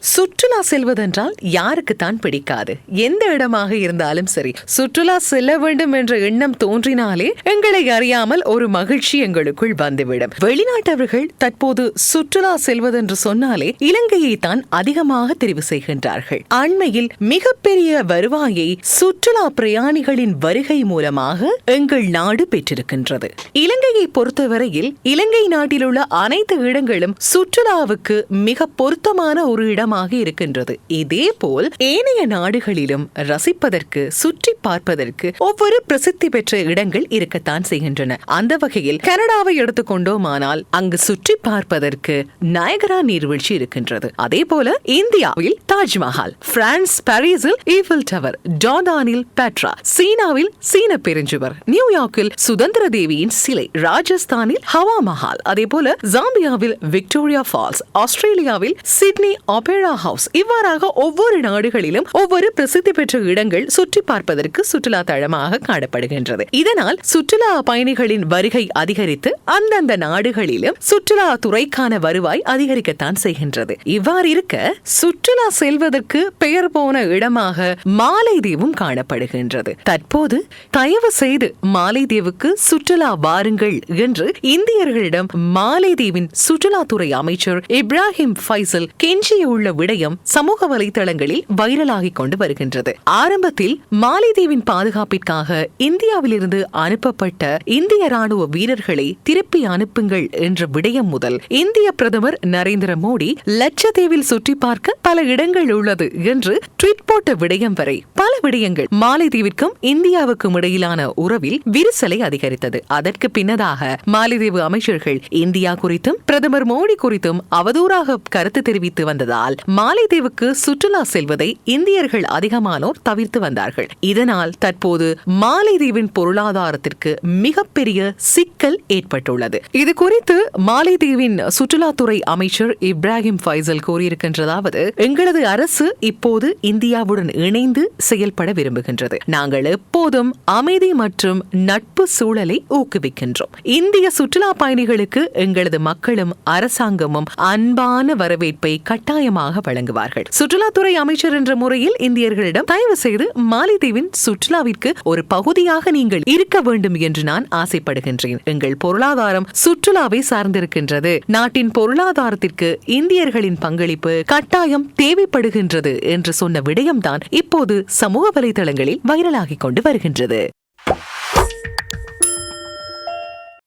சுற்றுலா செல்வதென்றால் யாருக்குத்தான் பிடிக்காது. எந்த இடமாக இருந்தாலும் சரி சுற்றுலா செல்ல வேண்டும் என்ற எண்ணம் தோன்றினாலே எங்களை அறியாமல் ஒரு மகிழ்ச்சி எங்களுக்குள் வந்துவிடும். வெளிநாட்டவர்கள் தற்போது சுற்றுலா செல்வதென்று சொன்னாலே இலங்கையை தான் அதிகமாக தெரிவு செய்கின்றார்கள். அண்மையில் மிகப்பெரிய வருவாயை சுற்றுலா பிரயாணிகளின் வருகை மூலமாக எங்கள் நாடு பெற்றிருக்கின்றது. இலங்கையை பொறுத்தவரையில் இலங்கை நாட்டிலுள்ள அனைத்து இடங்களும் சுற்றுலாவுக்கு மிக பொருத்தமான ஒரு இடம் இடமாக இருக்கின்றது. இதே போல் ஏனைய நாடுகளிலும் ரசிப்பதற்கு சுற்றி பார்ப்பதற்கு ஒவ்வொரு பிரசித்தி பெற்ற இடங்கள் இருக்கத்தான் செய்கின்றன. அந்த வகையில் கனடாவை எடுத்துக்கொண்டோமானால் அங்கு சுற்றி பார்ப்பதற்கு நயகரா நீர்வீழ்ச்சி இருக்கின்றது. அதே போல இந்தியாவில் தாஜ்மஹால் பிரான்ஸ் பாரிஸில் ஈஃபில் டவர் ஜார்டானில் பெட்ரா சீனாவில் சீன பெருஞ்சுவர் நியூயார்க்கில் சுதந்திர தேவியின் சிலை ராஜஸ்தானில் ஹவா மஹால் அதே போல ஜாம்பியாவில் விக்டோரியா ஃபால்ஸ் ஆஸ்திரேலியாவில் சிட்னி ஆபேரா ஹவுஸ் இவ்வாறாக ஒவ்வொரு நாடுகளிலும் ஒவ்வொரு பிரசித்தி பெற்ற இடங்கள் சுற்றி பார்ப்பதற்கு சுற்றுலா தளமாக காணப்படுகின்றது. இதனால் சுற்றுலா பயணிகளின் வருகை அதிகரித்து அந்தந்த நாடுகளிலும் சுற்றுலா துறைக்கான வருவாய் அதிகரிக்கத்தான் செய்கின்றது. இவ்வாறு இருக்க சுற்றுலா செல்வதற்கு பெயர் போன இடமாக மாலைதீவும் காணப்படுகின்றது. தற்போது தயவு செய்து மாலைதீவுக்கு சுற்றுலா வாருங்கள் என்று இந்தியர்களிடம் மாலைதீவின் சுற்றுலாத்துறை அமைச்சர் இப்ராஹிம் ஃபைசல் கெஞ்சியுள்ள விடயம் சமூக வலைதளங்களில் வைரலாகிக் கொண்டு வருகின்றது. ஆரம்பத்தில் மாலைதீவின் பாதுகாப்பிற்காக இந்தியாவிலிருந்து அனுப்பப்பட்ட இந்திய ராணுவ வீரர்களை திருப்பி அனுப்புங்கள் என்ற விடயம் முதல் இந்திய பிரதமர் நரேந்திர மோடி லட்சத்தீவில் சுற்றி பார்க்க பல இடங்கள் உள்ளது என்று ட்வீட் போட்ட விடயம் வரை பல விடயங்கள் மாலைதீவிற்கும் இந்தியாவுக்கும் இடையிலான உறவில் விரிசலை அதிகரித்தது. அதற்கு பின்னதாக மாலைதீவு அமைச்சர்கள் இந்தியா குறித்தும் பிரதமர் மோடி குறித்தும் அவதூறாக கருத்து தெரிவித்து வந்ததால் மாலைதீவுக்கு சுற்றுலா செல்வதை இந்தியர்கள் அதிகமானோர் தவிர்த்து வந்தார்கள். இதனால் தற்போது மாலைதீவின் பொருளாதாரத்திற்கு மிகப்பெரிய சிக்கல் ஏற்பட்டுள்ளது. இது குறித்து மாலைதீவின் சுற்றுலாத்துறை அமைச்சர் இப்ராஹிம் ஃபைசல் கூறியிருக்கின்றதாவது எங்களது அரசு இப்போது இந்தியாவுடன் இணைந்து செயல்பட விரும்புகின்றது. நாங்கள் எப்போதும் அமைதி மற்றும் நட்பு சூழலை ஊக்குவிக்கின்றோம். இந்திய சுற்றுலா பயணிகளுக்கு எங்களது மக்களும் அரசாங்கமும் அன்பான வரவேற்பை கட்டாயமாக வழங்குவார்கள். சுற்றுலாத்துறை அமைச்சர் என்ற முறையில் இந்தியர்களிடம் தயவு செய்து மாலைதீவின் சுற்றுலாவிற்கு ஒரு பகுதியாக நீங்கள் இருக்க வேண்டும் என்று நான் ஆசைப்படுகின்றேன். எங்கள் பொருளாதாரம் சுற்றுலாவை சார்ந்திருக்கின்றது. நாட்டின் பொருளாதாரத்திற்கு இந்தியர்களின் பங்களிப்பு கட்டாயம் தேவைப்படுகின்றது என்று சொன்ன விடயம்தான் இப்போது சமூக வலைதளங்களில் வைரலாகிக் கொண்டு வருகின்றது.